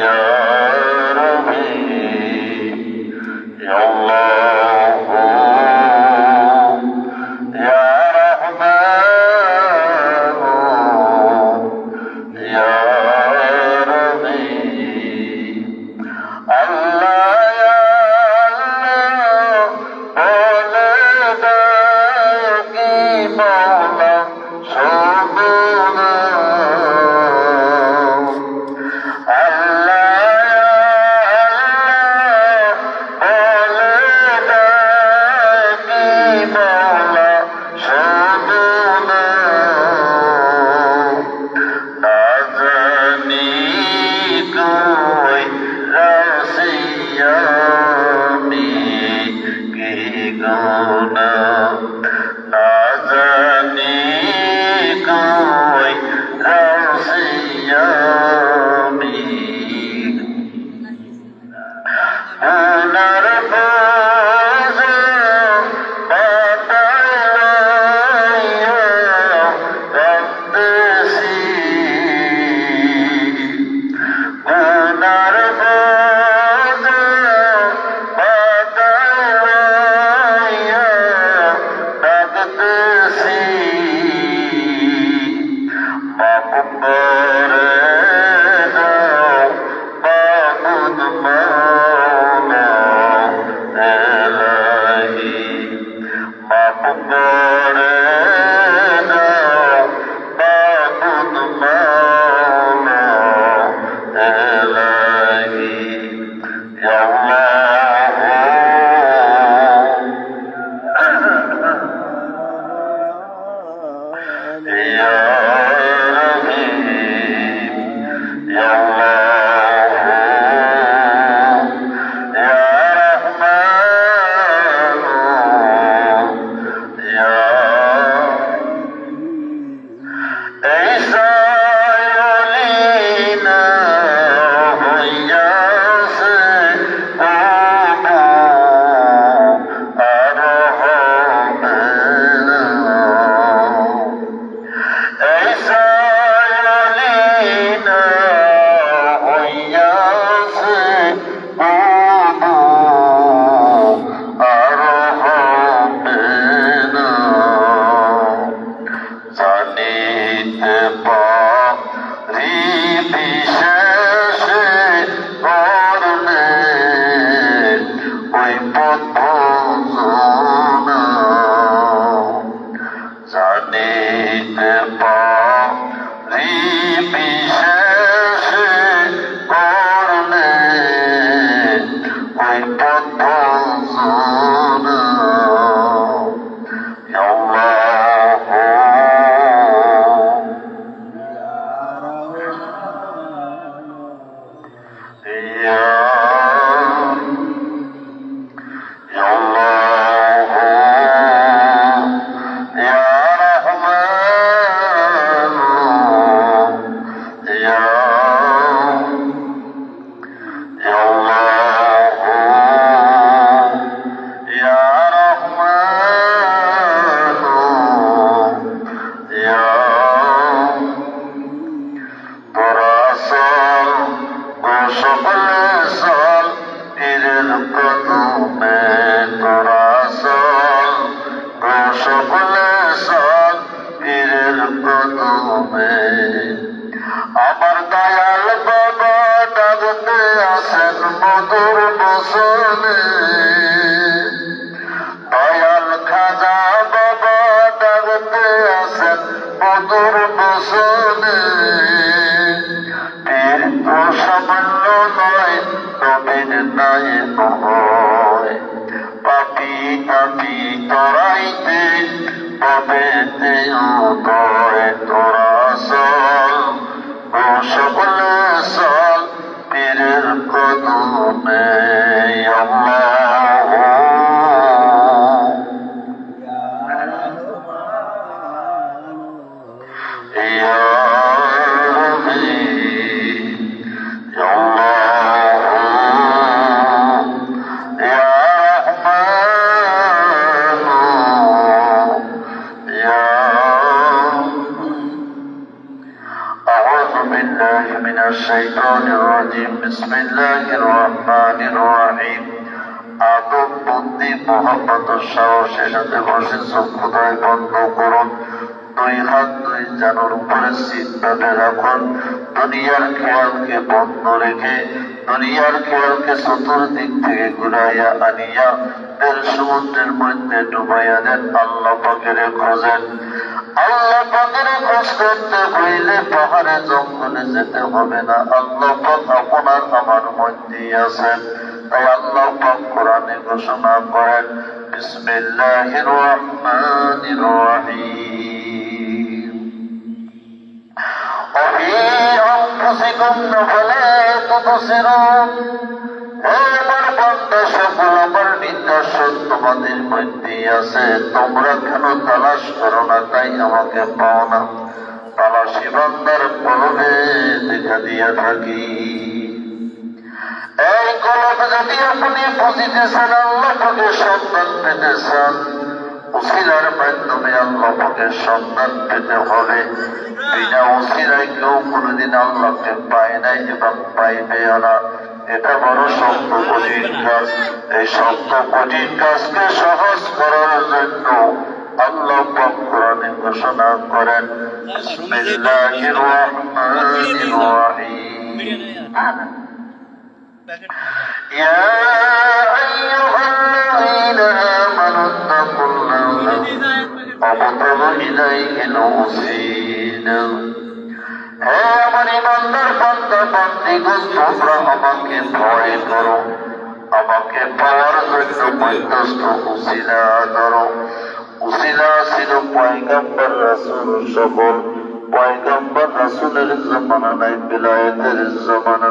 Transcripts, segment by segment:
يا ربي يوم কলমে আমার দয়াল বাবা ডাকতে আসেন মধুর বসনে দয়াল খাজা বাবা ডাকতে আসেন মধুর বসনে তীর তো সামান্য নয়, নবীন নাই নয়। পাপি পাপি তরাইতে পবিত্রিও করে তোরা সল ও সকলে সল পীরের কদমে Yeah. বুদ্ধি মোহাম্মদ সাহসের সাথে বসে চক্ষুদয় বন্ধ করুন দুই হাত দুই জানুর উপরে সিদ্ধাতে রাখুন দুনিয়ার খেয়ালকে বন্ধ রেখে দুনিয়ার খেয়ালকে চতুর্দিক থেকে ঘুরাইয়া আনিয়া তেল সমুদ্রের মধ্যে ডুবাইয়া দেন আল্লাহ পাকেরে খোঁজেন আল্লাহ পাকের খোঁজ করতে হইলে পাহাড়ে জঙ্গলে যেতে হবে না আল্লাহ পাক আপনার আমার মধ্যেই আছেন। তোমাদের মধ্যে আছে, তোমরা কেন তালাশ করো না তাই আমাকে পাও না। তালাশি বান্দার দেখা দিয়া থাকি। এই কলম যদি আপনি বুঝিতেছেন আল্লাহ সন্তান পেতেছেন। উসিলার মাধ্যমে আল্লাহ সন্তান পেতে হবে বিনা উসিলায় কেউ কোনোদিন আল্লাহকে পায় নাই এবং পাইবেও না। এটা বড় শক্ত কঠিন কাজ। এই শক্ত কঠিন কাজকে সহজ করার জন্য আল্লাহ কোরআনে ঘোষণা করেন, বিসমিল্লাহির রহমানির রহিম। প্যাকেট আমাকে ভয় করো আমাকে পাওয়ার জন্য মধ্যস্থ উচিলা ধরো উচিলা ছিল পয়গাম্বর রাসুল সকল পয়গাম্বর রাসুলের জমানা নাই বিলায়তের জমানা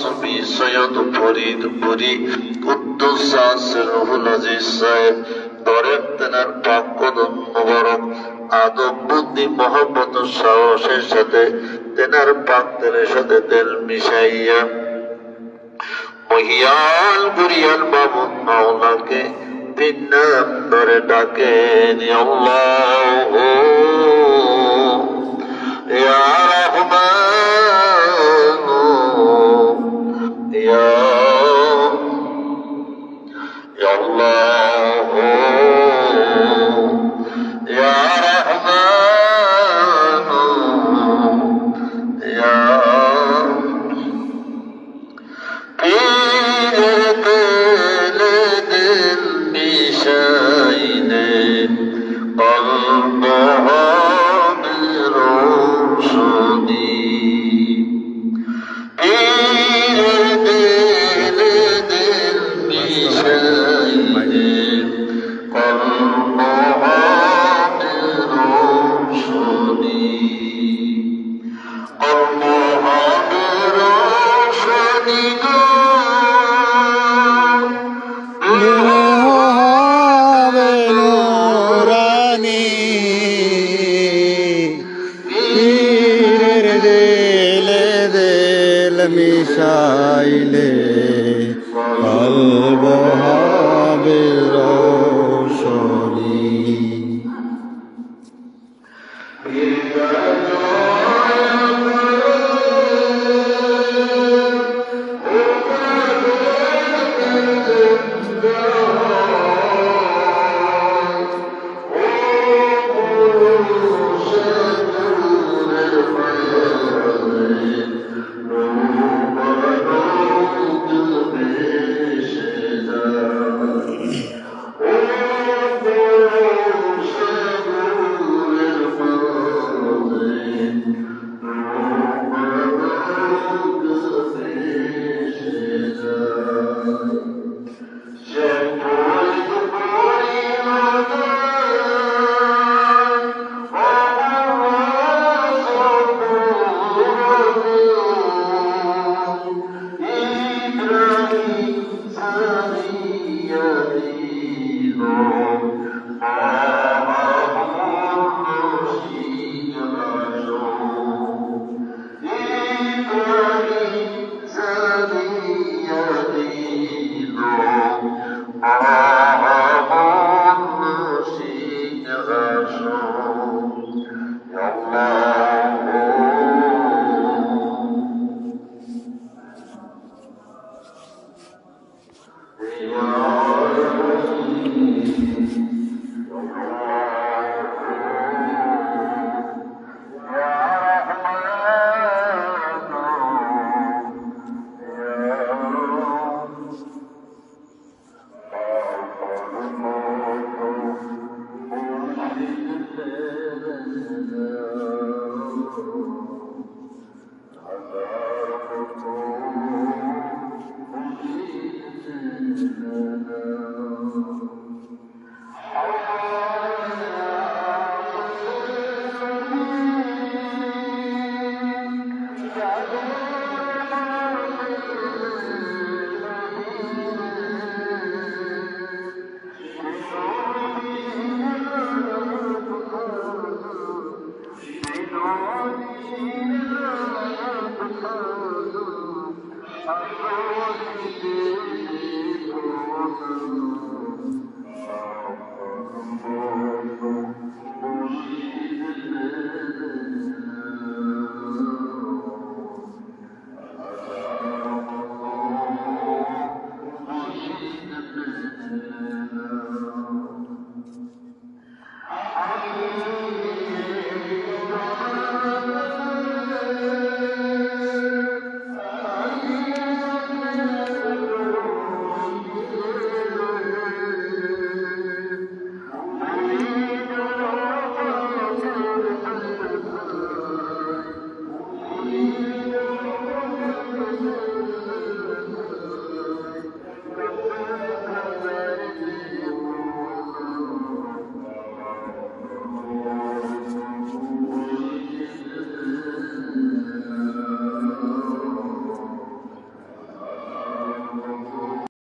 সুফি সৈয়দ ফরিদ পুরি কুদ্দুস রুহুল আজিজ সাহেব, দরের তেনার পাক কদম মোবারক বুদ্ধি সাহসের সাথে তেনার সাথে তেল মিশাইয়া। মহিয়াল গুরিয়াল বাবু মাওলাকে ধরে আল্লাহ Thank you.